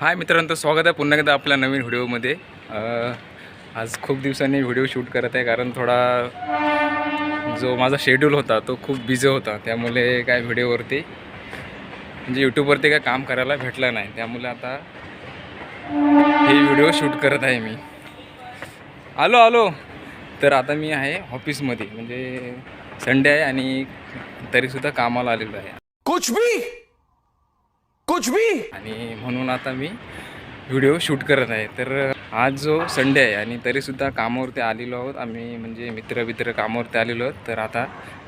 हाय मित्रांनो स्वागत आहे पुन्हा एकदा आपल्या नवीन व्हिडिओमध्ये. आज खूप दिवसांनी व्हिडिओ शूट करत आहे कारण थोडा जो माझा शेड्यूल होता तो खूप बिझी होता. त्यामुळे काय व्हिडिओवरती म्हणजे यूट्यूबवरती काय काम करायला भेटलं नाही. त्यामुळे आता हे व्हिडिओ शूट करत आहे मी. आलो आलो. तर आता मी आहे ऑफिसमध्ये म्हणजे संडे आहे आणि तरीसुद्धा कामाला आलेलो आहे. कुछ भी कुछ भी आणि म्हणून आता मी व्हिडिओ शूट करत आहे. तर आज जो संडे आहे आणि तरीसुद्धा कामावरती आलेलो आहोत. आम्ही म्हणजे मित्र मित्र कामावरती आलेलो आहोत. तर आता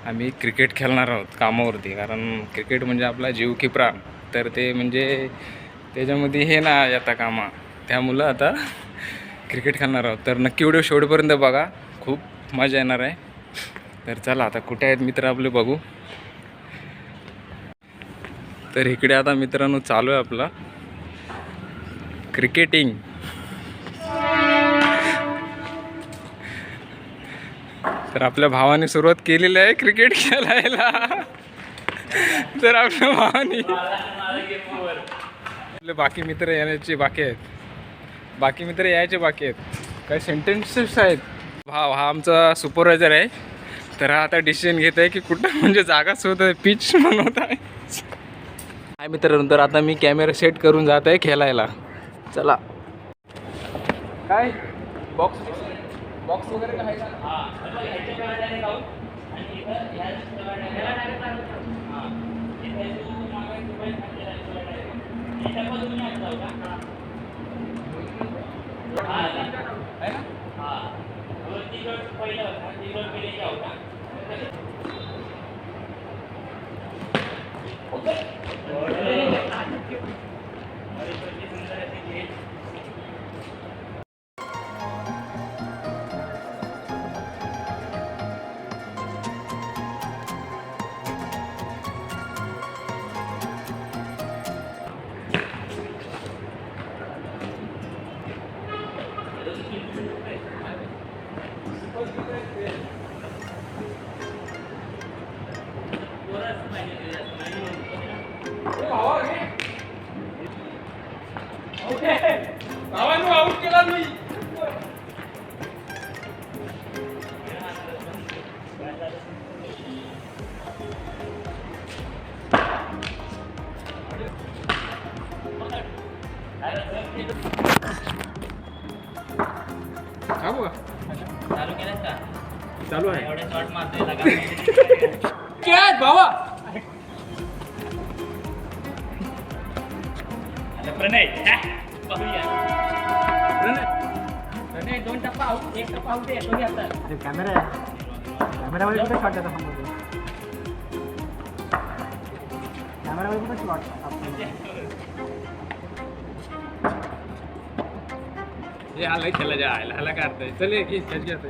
आम्ही क्रिकेट खेळणार आहोत कामावरती. कारण क्रिकेट म्हणजे आपला जीव की प्राण. तर ते म्हणजे त्याच्यामध्ये हे ना आता कामा. त्यामुळं आता क्रिकेट खेळणार आहोत. तर नक्की व्हिडिओ शेवटपर्यंत बघा. खूप मजा येणार आहे. तर चला आता कुठे आहेत मित्र आपले बघू. तर इकडे आता मित्रांनो चालू आहे आपला क्रिकेटिंग. तर आपल्या भावाने सुरुवात केलेली आहे क्रिकेट खेळायला. तर आपल्या भावाने. आपले बाकी मित्र येण्याचे बाकी आहेत. बाकी मित्र यायचे बाकी आहेत. काही सेंटेन्सेस आहेत. भाव हा आमचा सुपरवायझर आहे. तर हा आता डिसिजन घेत आहे की कुठं म्हणजे जागा शोध आहे पिच म्हणत आहे काय मित्रांनो तर आता मी कॅमेरा सेट करून जात आहे खेळायला. चला. काय? बॉक्स बॉक्स वगैरे काय चालू का? चालू केलंस का? चालू आहे. एवढे शॉट मारतोय लगा काय भावा. आता प्रणय हा, पाहूया. प्रणय. दोन टप्पा आऊट एक टप्पा आऊट आहे दोन्ही आता. कॅमेरा कॅमेरामध्ये कुठे शॉट येतात समोर कॅमेरामध्ये कुठे शॉट ये हाला चला जा हाला हाला काढताय चले की चल जात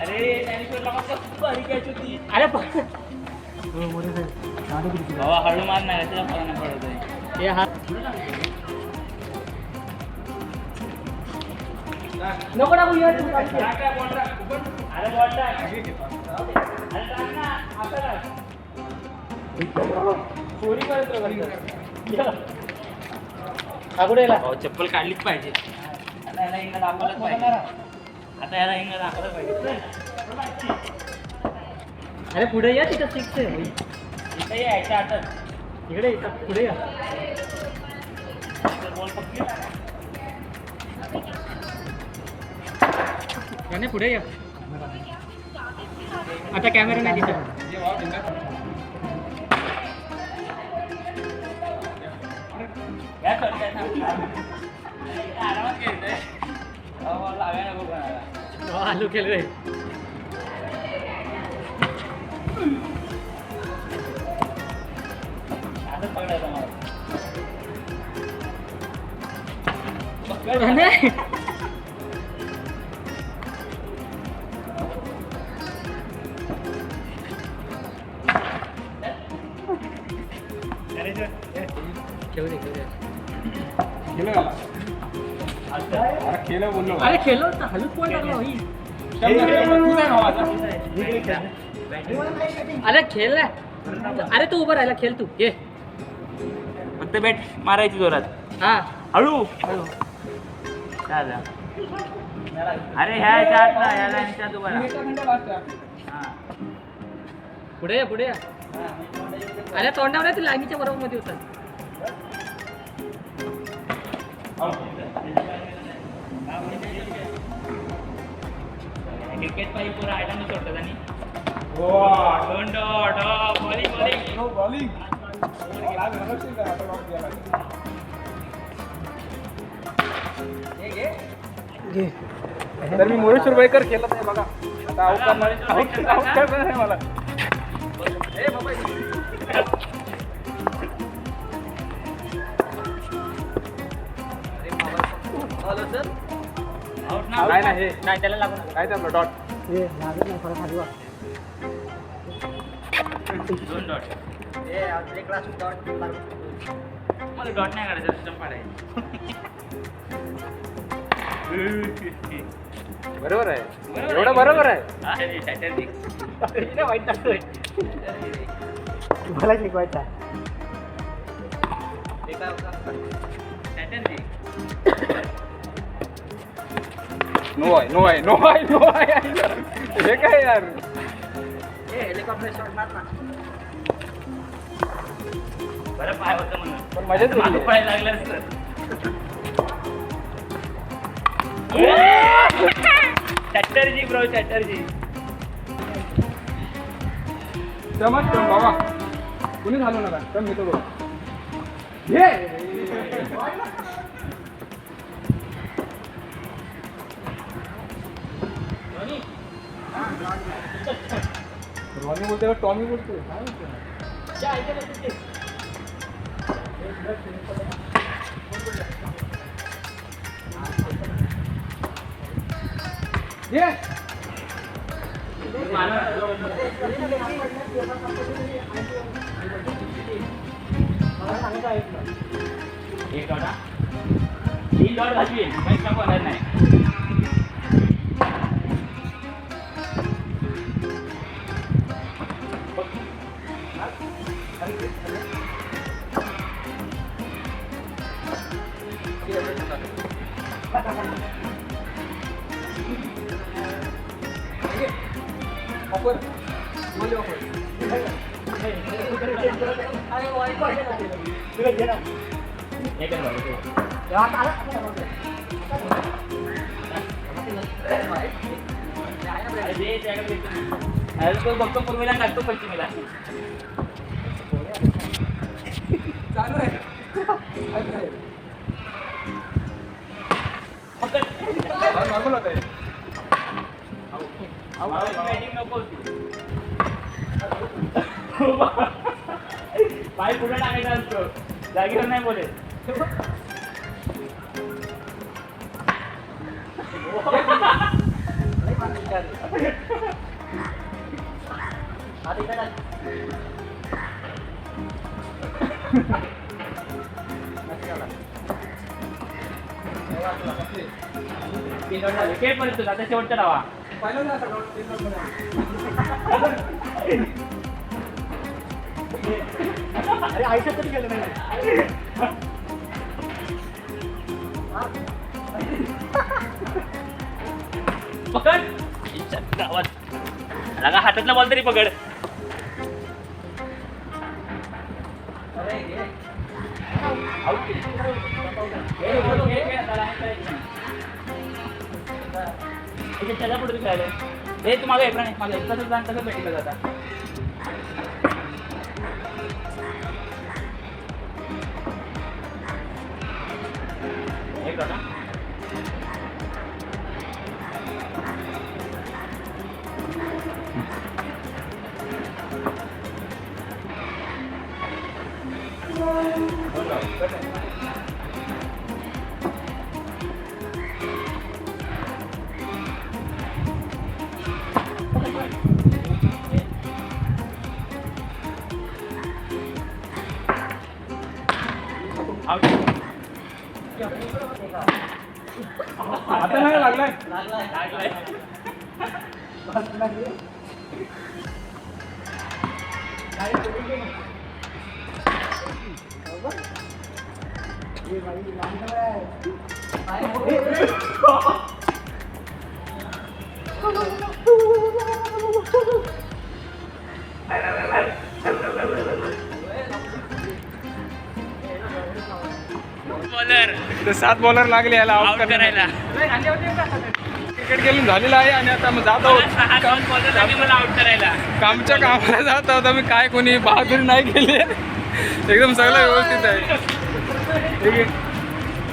अरे ज्ञानेश्वर लगा कसं भारी catch होती अरे बाबा हळू मार नाही पडत आहे. हे नको टाकू अरे बॉल. चोरी करत चप्पल काढलीच पाहिजे. आता याला हिंग दाखवलंच पाहिजे. आता याला हिंग दाखवलं पाहिजे. अरे पुढे या तिथं सिक्स आहे इथे यायच्या आता. इकडे इथं पुढे या. बॉल पकडली याने पुढे या. आता कॅमेरा नाही तिथं. आरामात कोणाला. आलू केलं Ano? खेलो बोलो अरे खेलो तो हलू पॉइंट लगा वही अरे बोललो अरे तू उभं राहिला खेळ तू. ये. फक्त बॅट मारायची जोरात. हा. हळू. हळू. चालेल. अरे ह्या ह्याच्या आतला ह्या लाईनच्या आत उभा राहा. हा. पुढे या पुढे या. अरे तोंडावर ती लाईनीच्या बरोबर मध्ये होता क्रिकेट पाहिजे पुरा आयला सोडतात आणि. तर मी मोरेश सुरवाईकर खेळत आहे बघा. आता आउट करणार करणार आहे मला. आउट ना नाही ना हे. नाही त्याला लागून काय ते आपलं डॉट दोन डॉट. मला डॉट नाही काढायचा सिस्टम पाडायचं. बरोबर आहे. एवढं बरोबर आहे. आहे सॅटर्डे वाईट टाकतोय. मला शिकवायचा नो आहे नो आहे नो आहे नो आहे. हे काय यार? बरं पाय होतं म्हणून. पण मजाच मागं उरली. पळायला लागलं असतं. चॅटर्जी ब्रो चॅटर्जी. कम बाबा. कुणी झालो नका कम मी तो बघ. हे रॉनी. बोलते का? टॉमी बोलतोय काय बोलतोय? ये एक डॉट हा तीन डॉट घातली काहीच नको होणार नाही ऑफर बोल बघतो पूर्वीला टाकतो पश्चिमेला चालू आहे नॉर्मल होत आहे बॅटिंग नको होती पाय पुढे टाकायचा असतो जागेवर नाही बोले विकेट आता शेवटचा डावा अरे आयुष्यात गेलं नाही. पकड. इच्छा गावात लगा हातातला बॉल तरी पकड. त्याला पुढे खेळायला हे तू मागे एप्रण मागे कसं जाण कसं भेटीला जाता एक डॉट हा. आता बॉलर ते सात बॉलर लागले याला आउट करायला. क्रिकेट खेळून झालेलं आहे आणि आता मग जात आहोत. कामच्या कामाला जात आहोत आम्ही. काय कोणी बहादुरी नाही केली एकदम सगळं व्यवस्थित आहे. ठीक आहे.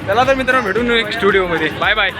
चला तर मित्रांनो भेटून एक स्टुडिओमध्ये बाय बाय